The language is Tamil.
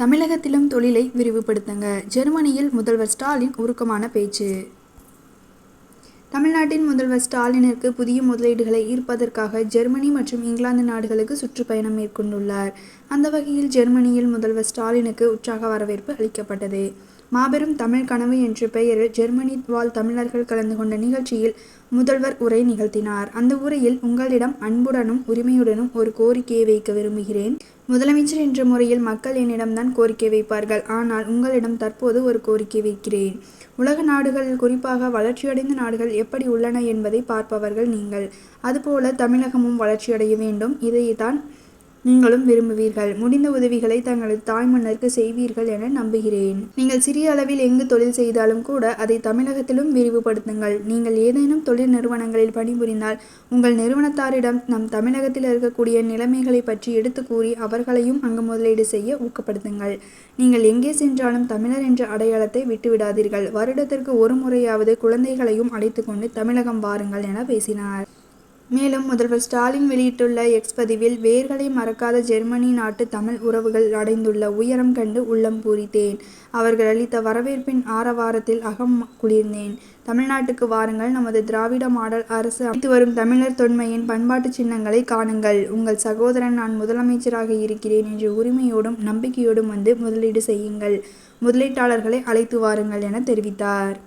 தமிழகத்திலும் தொழிலை விரிவுபடுத்துங்க. ஜெர்மனியில் முதல்வர் ஸ்டாலின் உருக்கமான பேச்சு. தமிழ்நாட்டின் முதல்வர் ஸ்டாலினிற்கு புதிய முதலீடுகளை ஈர்ப்பதற்காக ஜெர்மனி மற்றும் இங்கிலாந்து நாடுகளுக்கு சுற்றுப்பயணம் மேற்கொண்டுள்ளார். அந்த வகையில் ஜெர்மனியில் முதல்வர் ஸ்டாலினுக்கு உற்சாக வரவேற்பு அளிக்கப்பட்டது. மாபெரும் தமிழ் கனவு என்ற பெயரில் ஜெர்மனி வாழ் தமிழர்கள் கலந்து கொண்ட நிகழ்ச்சியில் முதல்வர் உரை நிகழ்த்தினார். அந்த உரையில் உங்களிடம் அன்புடனும் உரிமையுடனும் ஒரு கோரிக்கையை வைக்க விரும்புகிறேன். முதலமைச்சர் என்ற முறையில் மக்கள் என்னிடம்தான் கோரிக்கை வைப்பார்கள். ஆனால் உங்களிடம் தற்போது ஒரு கோரிக்கை வைக்கிறேன். உலக நாடுகள் குறிப்பாக வளர்ச்சியடைந்த நாடுகள் எப்படி உள்ளன என்பதை பார்ப்பவர்கள் நீங்கள். அதுபோல தமிழகமும் வளர்ச்சியடைய வேண்டும். இதைத்தான் நீங்களும் விரும்புவீர்கள். முடிந்த உதவிகளை தங்களது தாய் மன்னருக்கு செய்வீர்கள் என நம்புகிறேன். நீங்கள் சிறிய அளவில் எங்கு தொழில் செய்தாலும் கூட அதை தமிழகத்திலும் விரிவுபடுத்துங்கள். நீங்கள் ஏதேனும் தொழில் நிறுவனங்களில் பணிபுரிந்தால் உங்கள் நிறுவனத்தாரிடம் நம் தமிழகத்தில் இருக்கக்கூடிய நிலைமைகளை பற்றி எடுத்து கூறி அவர்களையும் அங்கு முதலீடு செய்ய ஊக்கப்படுத்துங்கள். நீங்கள் எங்கே சென்றாலும் தமிழர் என்ற அடையாளத்தை விட்டுவிடாதீர்கள். வருடத்திற்கு ஒரு முறையாவது குழந்தைகளையும் அழைத்து கொண்டு தமிழகம் வாருங்கள் என பேசினார். மேலும் முதல்வர் ஸ்டாலின் வெளியிட்டுள்ள எக்ஸ் பதிவில் வேர்களை மறக்காத ஜெர்மனி நாட்டு தமிழ் உறவுகள் அடைந்துள்ள உயரம் கண்டு உள்ளம் பூரித்தேன். அவர்கள் அளித்த வரவேற்பின் ஆரவாரத்தில் அகம் குளிர்ந்தேன். தமிழ்நாட்டுக்கு வாருங்கள் நமது திராவிட மாடல் அரசு அமைத்து வரும் தமிழர் தொன்மையின் பண்பாட்டு சின்னங்களை காணுங்கள். உங்கள் சகோதரன் நான் முதலமைச்சராக இருக்கிறேன் என்ற உரிமையோடும் நம்பிக்கையோடும் வந்து முதலீடு செய்யுங்கள். முதலீட்டாளர்களை அழைத்து வாருங்கள் என தெரிவித்தார்.